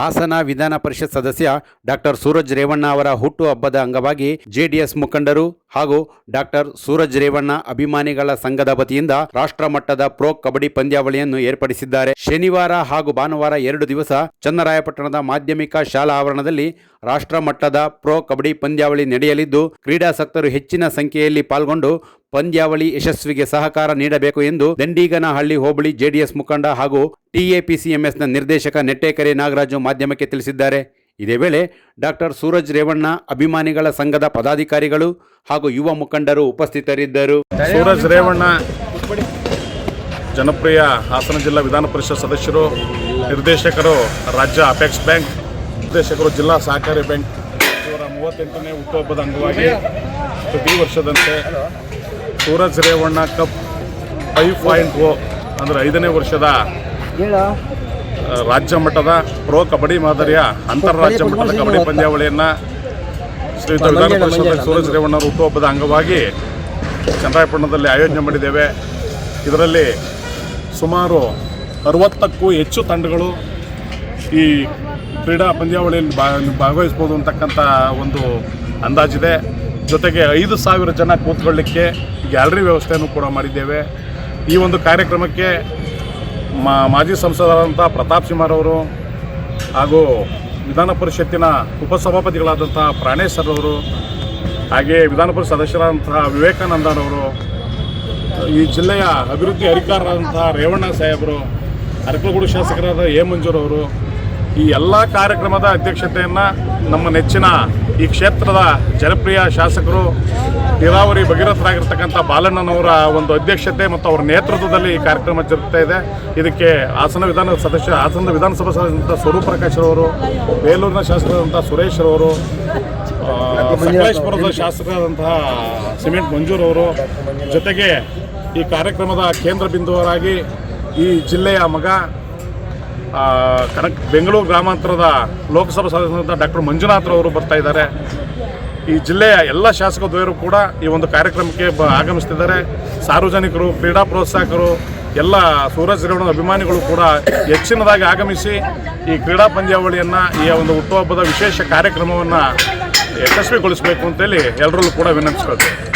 ಹಾಸನ ವಿಧಾನ ಪರಿಷತ್ ಸದಸ್ಯ ಡಾಕ್ಟರ್ ಸೂರಜ್ ರೇವಣ್ಣ ಅವರ ಹುಟ್ಟು ಹಬ್ಬದ ಅಂಗವಾಗಿ ಜೆಡಿಎಸ್ ಮುಖಂಡರು ಹಾಗೂ ಡಾಕ್ಟರ್ ಸೂರಜ್ ರೇವಣ್ಣ ಅಭಿಮಾನಿಗಳ ಸಂಘದ ವತಿಯಿಂದ ರಾಷ್ಟ್ರ ಮಟ್ಟದ ಪ್ರೊ ಕಬಡ್ಡಿ ಪಂದ್ಯಾವಳಿಯನ್ನು ಏರ್ಪಡಿಸಿದ್ದಾರೆ. ಶನಿವಾರ ಹಾಗೂ ಭಾನುವಾರ ಎರಡು ದಿವಸ ಚನ್ನರಾಯಪಟ್ಟಣದ ಮಾಧ್ಯಮಿಕ ಶಾಲಾ ಆವರಣದಲ್ಲಿ ರಾಷ್ಟ್ರ ಮಟ್ಟದ ಪ್ರೊ ಕಬಡ್ಡಿ ಪಂದ್ಯಾವಳಿ ನಡೆಯಲಿದ್ದು ಕ್ರೀಡಾಸಕ್ತರು ಹೆಚ್ಚಿನ ಸಂಖ್ಯೆಯಲ್ಲಿ ಪಾಲ್ಗೊಂಡು ಪಂದ್ಯಾವಳಿ ಯಶಸ್ವಿಗೆ ಸಹಕಾರ ನೀಡಬೇಕು ಎಂದು ದಂಡಿಗನಹಳ್ಳಿ ಹೋಬಳಿ ಜೆಡಿಎಸ್ ಮುಖಂಡ ಹಾಗೂ ಟಿಎಪಿಸಿಎಂಎಸ್ನ ನಿರ್ದೇಶಕ ನೆಟ್ಟೇಕರೆ ನಾಗರಾಜು ಮಾಧ್ಯಮಕ್ಕೆ ತಿಳಿಸಿದ್ದಾರೆ. ಇದೇ ವೇಳೆ ಡಾಕ್ಟರ್ ಸೂರಜ್ ರೇವಣ್ಣ, ಅಭಿಮಾನಿಗಳ ಸಂಘದ ಪದಾಧಿಕಾರಿಗಳು ಹಾಗೂ ಯುವ ಮುಖಂಡರು ಉಪಸ್ಥಿತರಿದ್ದರು. ಸೂರಜ್ ರೇವಣ್ಣ, ಜನಪ್ರಿಯ ಹಾಸನ ಜಿಲ್ಲಾ ವಿಧಾನ ಪರಿಷತ್ ಸದಸ್ಯರು, ನಿರ್ದೇಶಕರು, ರಾಜ್ಯ ಅಪೆಕ್ಸ್ ಬ್ಯಾಂಕ್, ನಿರ್ದೇಶಕರು, ಜಿಲ್ಲಾ ಸಹಕಾರಿ ಬ್ಯಾಂಕ್ ಇವರ ಮೂವತ್ತೆಂಟನೇ ಹುಟ್ಟುಹಬ್ಬದ ಅಂಗವಾಗಿ ಪ್ರತಿ ವರ್ಷದಂತೆ Suraj Revanna cup five point O, ಅಂದರೆ ಐದನೇ ವರ್ಷದ ರಾಜ್ಯ ಮಟ್ಟದ ಪ್ರೋ ಕಬಡ್ಡಿ ಮಾದರಿಯ ಅಂತಾರಾಜ್ಯ ಮಟ್ಟದ ಕಬಡ್ಡಿ ಪಂದ್ಯಾವಳಿಯನ್ನು ಶ್ರೀಯುತ ವಿಧಾನ ಪರಿಷತ್ ಸೂರಜ್ ರೇವಣ್ಣವರ ಹುಟ್ಟುಹಬ್ಬದ ಅಂಗವಾಗಿ ಚಂದ್ರಾಯಪಟ್ಟಣದಲ್ಲಿ ಆಯೋಜನೆ ಮಾಡಿದ್ದೇವೆ. ಇದರಲ್ಲಿ ಸುಮಾರು ಅರವತ್ತಕ್ಕೂ ಹೆಚ್ಚು ತಂಡಗಳು ಈ ಕ್ರೀಡಾ ಪಂದ್ಯಾವಳಿಯಲ್ಲಿ ಭಾ ಭಾಗವಹಿಸ್ಬೋದು ಅಂತಕ್ಕಂಥ ಒಂದು ಅಂದಾಜಿದೆ. ಜೊತೆಗೆ ಐದು ಸಾವಿರ ಜನ ಕೂತ್ಕೊಳ್ಳಿಕ್ಕೆ ಗ್ಯಾಲರಿ ವ್ಯವಸ್ಥೆಯನ್ನು ಕೂಡ ಮಾಡಿದ್ದೇವೆ. ಈ ಒಂದು ಕಾರ್ಯಕ್ರಮಕ್ಕೆ ಮಾ, ಮಾಜಿ ಸಂಸದರಾದಂಥ ಪ್ರತಾಪ್ ಸಿಂಹರವರು ಹಾಗೂ ವಿಧಾನ ಪರಿಷತ್ತಿನ ಉಪಸಭಾಪತಿಗಳಾದಂಥ ಪ್ರಾಣೇಶ್ ಸರ್ ಅವರು ಹಾಗೆ ವಿಧಾನ ಪರಿಷತ್ ಸದಸ್ಯರಾದಂತಹ ವಿವೇಕಾನಂದರವರು ಈ ಜಿಲ್ಲೆಯ ಅಭಿವೃದ್ಧಿ ಅಧಿಕಾರರಾದಂತಹ ರೇವಣ್ಣ ಸಾಹೇಬರು ಅರಕಲಗೂಡು ಶಾಸಕರಾದ ಎ ಮಂಜೂರವರು ಈ ಎಲ್ಲ ಕಾರ್ಯಕ್ರಮದ ಅಧ್ಯಕ್ಷತೆಯನ್ನು ನಮ್ಮ ನೆಚ್ಚಿನ ಈ ಕ್ಷೇತ್ರದ ಜನಪ್ರಿಯ ಶಾಸಕರು ನೀರಾವರಿ ಭಗೀರಥರಾಗಿರ್ತಕ್ಕಂಥ ಬಾಲಣ್ಣನವರ ಒಂದು ಅಧ್ಯಕ್ಷತೆ ಮತ್ತು ಅವರ ನೇತೃತ್ವದಲ್ಲಿ ಈ ಕಾರ್ಯಕ್ರಮ ಜರುಗ್ತಾ ಇದೆ. ಇದಕ್ಕೆ ಹಾಸನ ವಿಧಾನ ಸದಸ್ಯ ಹಾಸನದ ವಿಧಾನಸಭಾ ಸದಸ್ಯ ಸ್ವರೂಪ್ ಪ್ರಕಾಶ್ ಅವರು ಬೇಲೂರಿನ ಶಾಸಕರಾದಂಥ ಸುರೇಶ್ ಅವರು ಆ, ಸಕಲೇಶ್ಪುರದ ಶಾಸಕರಾದಂತಹ ಸಿಮೆಂಟ್ ಮಂಜೂರ್ ಅವರು ಜೊತೆಗೆ ಈ ಕಾರ್ಯಕ್ರಮದ ಕೇಂದ್ರ ಬಿಂದುವರಾಗಿ ಈ ಜಿಲ್ಲೆಯ ಮಗ ಕನಕ್ ಬೆಂಗಳೂರು ಗ್ರಾಮಾಂತರದ ಲೋಕಸಭಾ ಸದಸ್ಯರಾದ ಡಾಕ್ಟರ್ ಮಂಜುನಾಥ್ರವರು ಬರ್ತಾ ಇದ್ದಾರೆ. ಈ ಜಿಲ್ಲೆಯ ಎಲ್ಲ ಶಾಸಕ ದ್ವಯರು ಕೂಡ ಈ ಒಂದು ಕಾರ್ಯಕ್ರಮಕ್ಕೆ ಆಗಮಿಸ್ತಿದ್ದಾರೆ. ಸಾರ್ವಜನಿಕರು, ಕ್ರೀಡಾ ಪ್ರೋತ್ಸಾಹಕರು, ಎಲ್ಲ ಸೂರಜ್ ಅಭಿಮಾನಿಗಳು ಕೂಡ ಹೆಚ್ಚಿನದಾಗಿ ಆಗಮಿಸಿ ಈ ಕ್ರೀಡಾ ಪಂದ್ಯಾವಳಿಯನ್ನು, ಈ ಒಂದು ಹುಟ್ಟುಹಬ್ಬದ ವಿಶೇಷ ಕಾರ್ಯಕ್ರಮವನ್ನು ಯಶಸ್ವಿಗೊಳಿಸಬೇಕು ಅಂತೇಳಿ ಎಲ್ಲರಲ್ಲೂ ಕೂಡ ವಿನಂತಿಸ್ಕೊಳ್ತೇವೆ